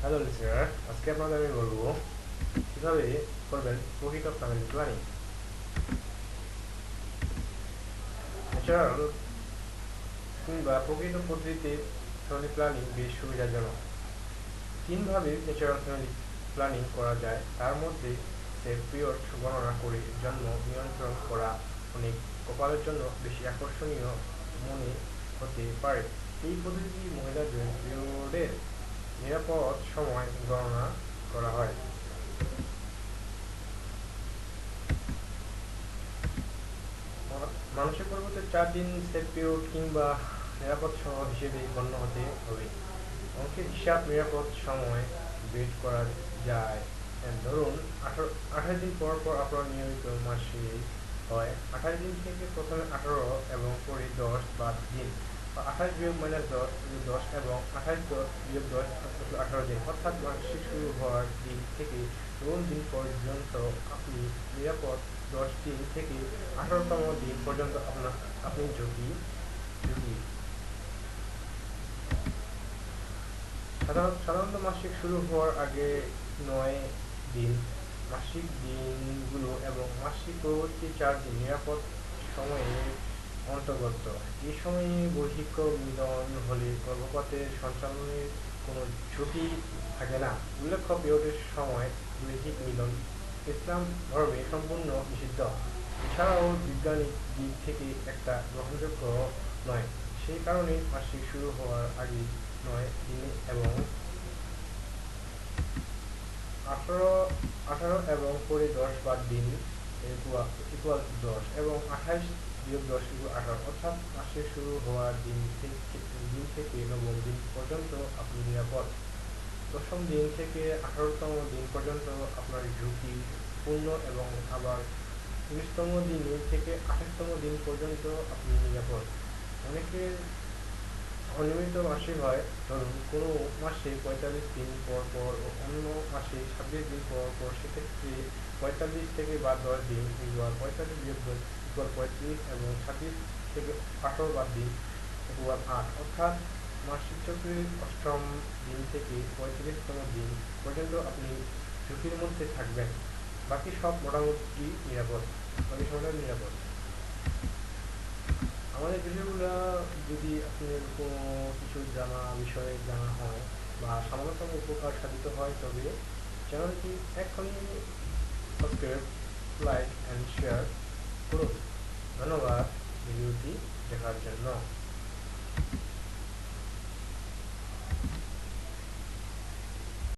Hello listener আজকে আপনাদের আমি বলব কীভাবে করবেন প্রকৃত ফ্যামিলি প্ল্যানিং ন্যাচারাল কিংবা প্রকৃত পদ্ধতিতে ফ্যামিলি প্ল্যানিং বেশ সুবিধাজনক তিনভাবে ন্যাচারাল ফ্যামিলি প্ল্যানিং করা যায় তার মধ্যে সেফ পিরিয়ড গণনা করে জন্ম নিয়ন্ত্রণ করা অনেক কপালের জন্য বেশি আকর্ষণীয় মনে হতে পারে এই পদ্ধতিটি মহিলাদের পিরিয়ডের নিরাপদ সময় গণনা করা হয়। মানুষের পরিবর্তে চার দিন পিরিয়ড কিংবা নিরাপদ সময় হিসেবে গণ্য হতে হবে। অঙ্কের হিসাব নিরাপদ সময় বের করা যায়। ধরুন, আঠারো আঠাশ দিন পর পর আপনার নিয়মিত মাসে হয়। আঠাশ দিন থেকে প্রথমে আঠারো এবং পরে দশ বা দিন। আঠাশ বিয়োগ মাইনাস দশ দশ এবং আঠাশ দশ বিয়োগ দশ আঠারো দিন। অর্থাৎ শুরু হওয়ার দিন থেকে দিন পর্যন্ত আপনি নিরাপদ দশ দিন থেকে আঠারোতম দিন পর্যন্ত আপনার, আপনি ঝুঁকি ঝুঁকি সাধারণত মাসিক শুরু হওয়ার আগে নয় দিন। মাসিক দিনগুলো এবং মাসিক পরবর্তী চার দিন নিরাপদ সময়ে অন্তর্গত। এই সময়ে বৈহিক মিলন হলে গর্ভপাতের সঞ্চালনের কোনো ঝুঁকি থাকে না। উল্লেখ্য পিরিয়ডের সময় দৈহিক মিলন ইসলাম ধর্মে সম্পূর্ণ নিষিদ্ধ। এছাড়াও বিজ্ঞানিক দিক থেকে একটা গ্রহণযোগ্য নয়। সেই কারণে মাসিক শুরু হওয়ার আগে নয় দিনে এবং আঠারো আঠারো এবং পরে দশ বার দিন ইকুয়াল দশ এবং আঠাইশ বিয়োগ দশ আঠারো অর্থাৎ মাসের শুরু হওয়ার দিন থেকে দিন থেকে নবম দিন পর্যন্ত আপনি নিরাপদ। দশম দিন থেকে আঠারোতম দিন পর্যন্ত আপনার ঝুঁকি পূর্ণ এবং আবার উনিশতম দিন থেকে আঠাশতম দিন পর্যন্ত আপনি নিরাপদ। অনেকের অনিয়মিত মাসে হয়। ধরুন, কোনো মাসে পঁয়তাল্লিশ দিন পর পর ও অন্য মাসে ছাব্বিশ দিন পর পর সেক্ষেত্রে পঁয়তাল্লিশ থেকে বা দশ দিন ইকুয়াল পঁয়তাল্লিশ বিয়োগ দশ ইকুয়াল পঁয়ত্রিশ এবং ছাব্বিশ থেকে আঠারো বাদ দিন ইকুয়াল আট। অর্থাৎ মাসিক চক্রের অষ্টম দিন থেকে পঁয়ত্রিশতম দিন পর্যন্ত আপনি ঝুঁকির মধ্যে থাকবেন। বাকি সব মোটামুটি নিরাপদ। বাকি সবটাই নিরাপদ। আমাদের ভিডিওগুলো যদি আপনার কোনো কিছু জানা বিষয়ে জানা হয় বা সামান্যতম উপকার সাধিত হয়, তবে চ্যানেলটি এখনই সাবস্ক্রাইব লাইক অ্যান্ড শেয়ার করুন। ধন্যবাদ ভিডিওটি দেখার জন্য।